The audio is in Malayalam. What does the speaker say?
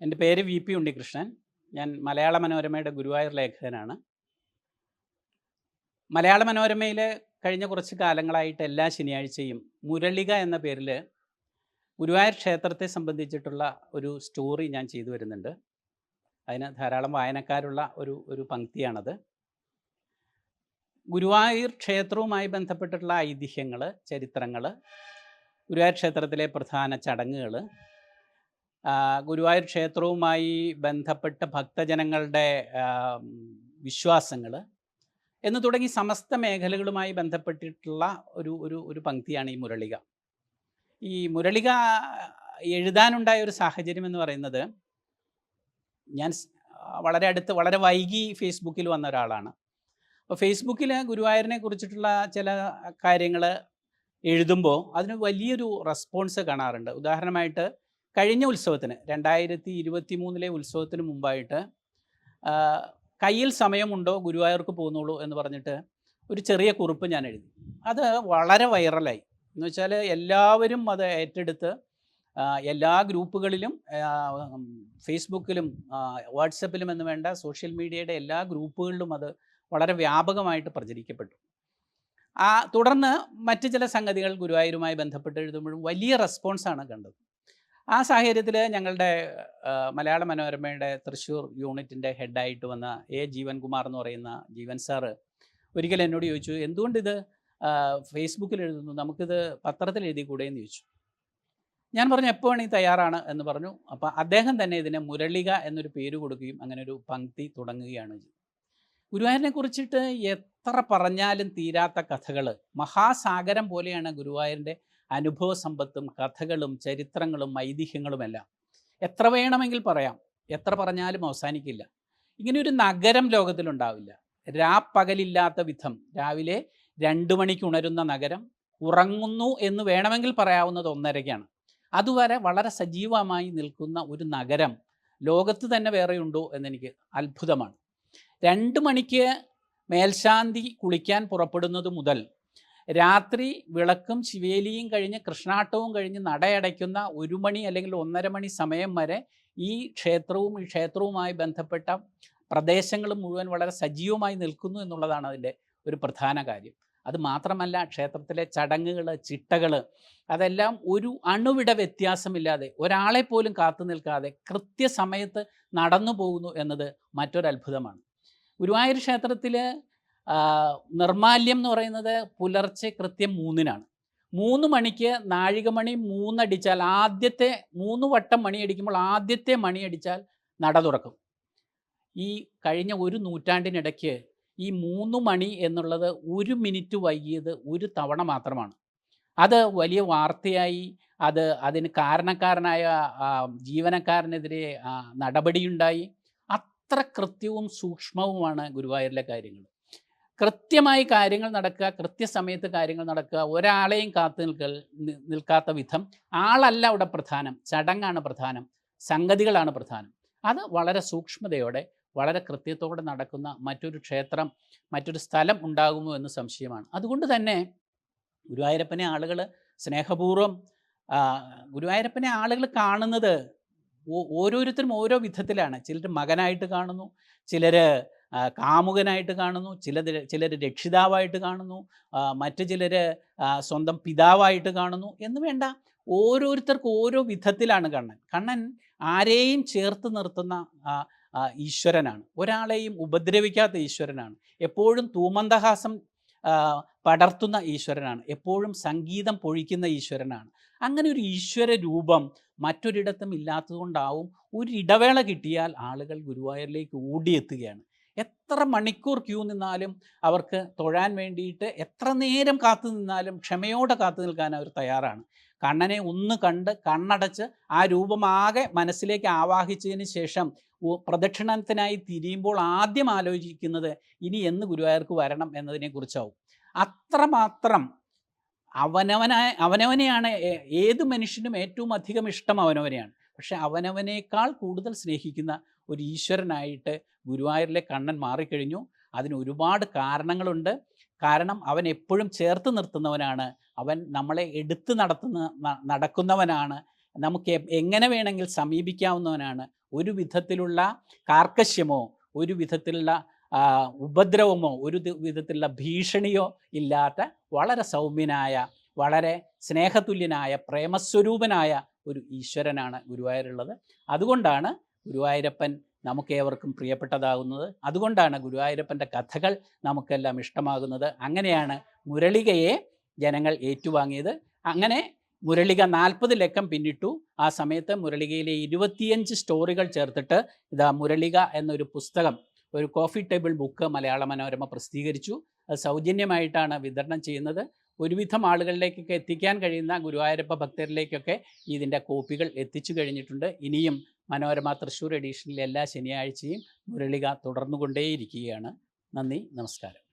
എന്റെ പേര് വി പി ഉണ്ണികൃഷ്ണൻ. ഞാൻ മലയാള മനോരമയുടെ ഗുരുവായൂർ ലേഖകനാണ്. മലയാള മനോരമയിൽ കഴിഞ്ഞ കുറച്ച് കാലങ്ങളായിട്ട് എല്ലാ ശനിയാഴ്ചയും മുരളിക എന്ന പേരിൽ ഗുരുവായൂർ ക്ഷേത്രത്തെ സംബന്ധിച്ചിട്ടുള്ള ഒരു സ്റ്റോറി ഞാൻ ചെയ്തു വരുന്നുണ്ട്. അതിന് ധാരാളം വായനക്കാരുള്ള ഒരു ഒരു പങ്ക്തിയാണത്. ഗുരുവായൂർ ക്ഷേത്രവുമായി ബന്ധപ്പെട്ടിട്ടുള്ള ഐതിഹ്യങ്ങൾ ചരിത്രങ്ങൾ ഗുരുവായൂർ ക്ഷേത്രത്തിലെ പ്രധാന ചടങ്ങുകൾ ഗുരുവായൂർ ക്ഷേത്രവുമായി ബന്ധപ്പെട്ട ഭക്തജനങ്ങളുടെ വിശ്വാസങ്ങൾ എന്ന് തുടങ്ങി സമസ്ത മേഖലകളുമായി ബന്ധപ്പെട്ടിട്ടുള്ള ഒരു ഒരു ഒരു പങ്ക്തിയാണ് ഈ മുരളിക. ഈ മുരളിക എഴുതാനുണ്ടായ ഒരു സാഹചര്യം എന്ന് പറയുന്നത് ഞാൻ വളരെ അടുത്ത് വളരെ വൈകി ഫേസ്ബുക്കിൽ വന്ന ഒരാളാണ്. അപ്പോൾ ഫേസ്ബുക്കിൽ ഗുരുവായൂരിനെ കുറിച്ചിട്ടുള്ള ചില കാര്യങ്ങൾ എഴുതുമ്പോൾ അതിന് വലിയൊരു റെസ്പോൺസ് കാണാറുണ്ട്. ഉദാഹരണമായിട്ട് കഴിഞ്ഞ ഉത്സവത്തിന് രണ്ടായിരത്തി ഇരുപത്തി മൂന്നിലെ ഉത്സവത്തിന് മുമ്പായിട്ട് കയ്യിൽ സമയമുണ്ടോ ഗുരുവായൂർക്ക് പോകുന്നുള്ളൂ എന്ന് പറഞ്ഞിട്ട് ഒരു ചെറിയ കുറിപ്പ് ഞാൻ എഴുതി. അത് വളരെ വൈറലായി. എന്ന് വെച്ചാൽ എല്ലാവരും അത് ഏറ്റെടുത്ത് എല്ലാ ഗ്രൂപ്പുകളിലും ഫേസ്ബുക്കിലും വാട്സപ്പിലും എന്ന് വേണ്ട സോഷ്യൽ മീഡിയയുടെ എല്ലാ ഗ്രൂപ്പുകളിലും അത് വളരെ വ്യാപകമായിട്ട് പ്രചരിക്കപ്പെട്ടു. ആ തുടർന്ന് മറ്റ് ചില സംഗതികൾ ഗുരുവായൂരുമായി ബന്ധപ്പെട്ട് എഴുതുമ്പോഴും വലിയ റെസ്പോൺസാണ് കണ്ടത്. ആ സാഹചര്യത്തിൽ ഞങ്ങളുടെ മലയാള മനോരമയുടെ തൃശ്ശൂർ യൂണിറ്റിന്റെ ഹെഡായിട്ട് വന്ന എ ജീവൻകുമാർ എന്ന് പറയുന്ന ജീവൻ സാറ് ഒരിക്കൽ എന്നോട് ചോദിച്ചു എന്തുകൊണ്ടിത് ഫേസ്ബുക്കിൽ എഴുതുന്നു നമുക്കിത് പത്രത്തിൽ എഴുതിക്കൂടെ? എന്ന് ചോദിച്ചു. ഞാൻ പറഞ്ഞു എപ്പോൾ വേണമെങ്കിൽ തയ്യാറാണ് എന്ന് പറഞ്ഞു. അപ്പോൾ അദ്ദേഹം തന്നെ ഇതിനെ മുരളിക എന്നൊരു പേര് കൊടുക്കുകയും അങ്ങനെ ഒരു പങ്ക്തി തുടങ്ങുകയാണ് ഗുരുവായൂരിനെ കുറിച്ചിട്ട് എത്ര പറഞ്ഞാലും തീരാത്ത കഥകൾ മഹാസാഗരം പോലെയാണ് ഗുരുവായൂരിന്റെ അനുഭവ സമ്പത്തും കഥകളും ചരിത്രങ്ങളും ഐതിഹ്യങ്ങളുമെല്ലാം. എത്ര വേണമെങ്കിൽ പറയാം. എത്ര പറഞ്ഞാലും അവസാനിക്കില്ല. ഇങ്ങനെ ഒരു നഗരം ലോകത്തിലുണ്ടാവില്ല. രാപ്പകലില്ലാത്ത വിധം രാവിലെ രണ്ട് മണിക്ക് ഉണരുന്ന നഗരം ഉറങ്ങുന്നു എന്ന് വേണമെങ്കിൽ പറയാവുന്നത് ഒന്നരയ്ക്കാണ് അതുവരെ വളരെ സജീവമായി നിൽക്കുന്ന ഒരു നഗരം ലോകത്ത് തന്നെ വേറെയുണ്ടോ എന്നെനിക്ക് അത്ഭുതമാണ്. രണ്ട് മണിക്ക് മേൽശാന്തി കുളിക്കാൻ പുറപ്പെടുന്നത് മുതൽ രാത്രി വിളക്കും ശിവേലിയും കഴിഞ്ഞ് കൃഷ്ണാട്ടവും കഴിഞ്ഞ് നടയടയ്ക്കുന്ന ഒരു മണി അല്ലെങ്കിൽ ഒന്നര മണി സമയം വരെ ഈ ക്ഷേത്രവും ഈ ക്ഷേത്രവുമായി ബന്ധപ്പെട്ട പ്രദേശങ്ങളും മുഴുവൻ വളരെ സജീവമായി നിൽക്കുന്നു എന്നുള്ളതാണ് അതിന്റെ ഒരു പ്രധാന കാര്യം. അത് മാത്രമല്ല ക്ഷേത്രത്തിലെ ചടങ്ങുകൾ ചിട്ടകൾ അതെല്ലാം ഒരു അണുവിട വ്യത്യാസമില്ലാതെ ഒരാളെ പോലും കാത്തു നിൽക്കാതെ കൃത്യസമയത്ത് നടന്നു പോകുന്നു എന്നത് മറ്റൊരത്ഭുതമാണ്. ഗുരുവായൂർ ക്ഷേത്രത്തിൽ നിർമാല്യം എന്ന് പറയുന്നത് പുലർച്ചെ കൃത്യം മൂന്നിനാണ്. മൂന്ന് മണിക്ക് നാഴികമണി മൂന്നടിച്ചാൽ ആദ്യത്തെ മൂന്ന് വട്ടം മണിയടിക്കുമ്പോൾ ആദ്യത്തെ മണിയടിച്ചാൽ നട തുറക്കും. ഈ കഴിഞ്ഞ ഒരു നൂറ്റാണ്ടിനിടയ്ക്ക് ഈ മൂന്ന് മണി എന്നുള്ളത് ഒരു മിനിറ്റ് വൈകിയത് ഒരു തവണ മാത്രമാണ്. അത് വലിയ വാർത്തയായി അത് അതിന് കാരണക്കാരനായ ജീവനക്കാരനെതിരെ നടപടിയുണ്ടായി. അത്ര കൃത്യവും സൂക്ഷ്മവുമാണ് ഗുരുവായൂരിലെ കാര്യങ്ങൾ. കൃത്യമായി കാര്യങ്ങൾ നടക്കുക കൃത്യസമയത്ത് കാര്യങ്ങൾ നടക്കുക ഒരാളെയും കാത്തു നിൽക്കൽ നിൽക്കാത്ത വിധം ആളല്ല അവിടെ പ്രധാനം ചടങ്ങാണ് പ്രധാനം സംഗതികളാണ് പ്രധാനം. അത് വളരെ സൂക്ഷ്മതയോടെ വളരെ കൃത്യത്തോടെ നടക്കുന്ന മറ്റൊരു ക്ഷേത്രം മറ്റൊരു സ്ഥലം ഉണ്ടാകുമോ എന്ന് സംശയമാണ്. അതുകൊണ്ട് തന്നെ ഗുരുവായൂരപ്പനെ ആളുകൾ സ്നേഹപൂർവം ഗുരുവായൂരപ്പനെ ആളുകൾ കാണുന്നത് ഓരോരുത്തരും ഓരോ വിധത്തിലാണ്. ചിലർ മകനായിട്ട് കാണുന്നു ചിലർ കാമുകനായിട്ട് കാണുന്നു ചില ചിലർ രക്ഷിതാവായിട്ട് കാണുന്നു മറ്റു ചിലർ സ്വന്തം പിതാവായിട്ട് കാണുന്നു എന്ന് വേണ്ട. ഓരോരുത്തർക്ക് ഓരോ വിധത്തിലാണ് കണ്ണൻ. കണ്ണൻ ആരെയും ചേർത്ത് നിർത്തുന്ന ഈശ്വരനാണ്. ഒരാളെയും ഉപദ്രവിക്കാത്ത ഈശ്വരനാണ്. എപ്പോഴും തൂമന്ദഹാസം ആ, പടർത്തുന്ന ഈശ്വരനാണ്. എപ്പോഴും സംഗീതം പൊഴിക്കുന്ന ഈശ്വരനാണ്. അങ്ങനെ ഒരു ഈശ്വര രൂപം മറ്റൊരിടത്തും ഇല്ലാത്തതുകൊണ്ടാവും ഒരു ഇടവേള കിട്ടിയാൽ ആളുകൾ ഗുരുവായൂരിലേക്ക് ഓടിയെത്തുകയാണ്. എത്ര മണിക്കൂർ ക്യൂ നിന്നാലും അവർക്ക് തൊഴാൻ വേണ്ടിയിട്ട് എത്ര നേരം കാത്തു നിന്നാലും ക്ഷമയോടെ കാത്തു നിൽക്കാൻ അവർ തയ്യാറാണ്. കണ്ണനെ ഒന്ന് കണ്ട് കണ്ണടച്ച് ആ രൂപമാകെ മനസ്സിലേക്ക് ആവാഹിച്ചതിന് ശേഷം പ്രദക്ഷിണത്തിനായി തിരിയുമ്പോൾ ആദ്യം ആലോചിക്കുന്നത് ഇനി എന്ന് ഗുരുവായൂർക്ക് വരണം എന്നതിനെക്കുറിച്ചാവും. അത്രമാത്രം അവനവനായ അവനവനെയാണ് ഏത് മനുഷ്യനും ഏറ്റവും അധികം ഇഷ്ടം അവനവനെയാണ്. പക്ഷെ അവനവനേക്കാൾ കൂടുതൽ സ്നേഹിക്കുന്ന ഒരു ഈശ്വരനായിട്ട് ഗുരുവായൂരിലെ കണ്ണൻ മാറിക്കഴിഞ്ഞു. അതിന് ഒരുപാട് കാരണങ്ങളുണ്ട്. കാരണം അവൻ എപ്പോഴും ചേർത്ത് നിർത്തുന്നവനാണ്. അവൻ നമ്മളെ എടുത്തു നടത്തുന്ന നടക്കുന്നവനാണ്. നമുക്ക് എങ്ങനെ വേണമെങ്കിൽ സമീപിക്കാവുന്നവനാണ്. ഒരു വിധത്തിലുള്ള കാർക്കശ്യമോ ഒരു വിധത്തിലുള്ള ഉപദ്രവമോ ഒരു വിധത്തിലുള്ള ഭീഷണിയോ ഇല്ലാത്ത വളരെ സൗമ്യനായ വളരെ സ്നേഹതുല്യനായ പ്രേമസ്വരൂപനായ ഒരു ഈശ്വരനാണ് ഗുരുവായൂരുള്ളത്. അതുകൊണ്ടാണ് ഗുരുവായൂരപ്പൻ നമുക്കേവർക്കും പ്രിയപ്പെട്ടതാകുന്നത്. അതുകൊണ്ടാണ് ഗുരുവായൂരപ്പന്റെ കഥകൾ നമുക്കെല്ലാം ഇഷ്ടമാകുന്നത്. അങ്ങനെയാണ് മുരളികയെ ജനങ്ങൾ ഏറ്റുവാങ്ങിയത്. അങ്ങനെ മുരളിക നാൽപ്പത് ലക്കം പിന്നിട്ടു. ആ സമയത്ത് മുരളികയിലെ ഇരുപത്തിയഞ്ച് സ്റ്റോറികൾ ചേർത്തിട്ട് ഇതാ മുരളിക എന്നൊരു പുസ്തകം ഒരു coffee table book Malayala Manorama പ്രസിദ്ധീകരിച്ചു. അത് സൗജന്യമായിട്ടാണ് വിതരണം ചെയ്യുന്നത്. ഒരുവിധം ആളുകളിലേക്കൊക്കെ എത്തിക്കാൻ കഴിയുന്ന ഗുരുവായൂരപ്പ ഭക്തരിലേക്കൊക്കെ ഇതിന്റെ കോപ്പികൾ എത്തിച്ചു കഴിഞ്ഞിട്ടുണ്ട്. ഇനിയും മനോരമ തൃശ്ശൂർ എഡീഷനിൽ എല്ലാ ശനിയാഴ്ചയും മുരളിക തുടർന്നുകൊണ്ടേയിരിക്കുകയാണ്. നന്ദി നമസ്കാരം.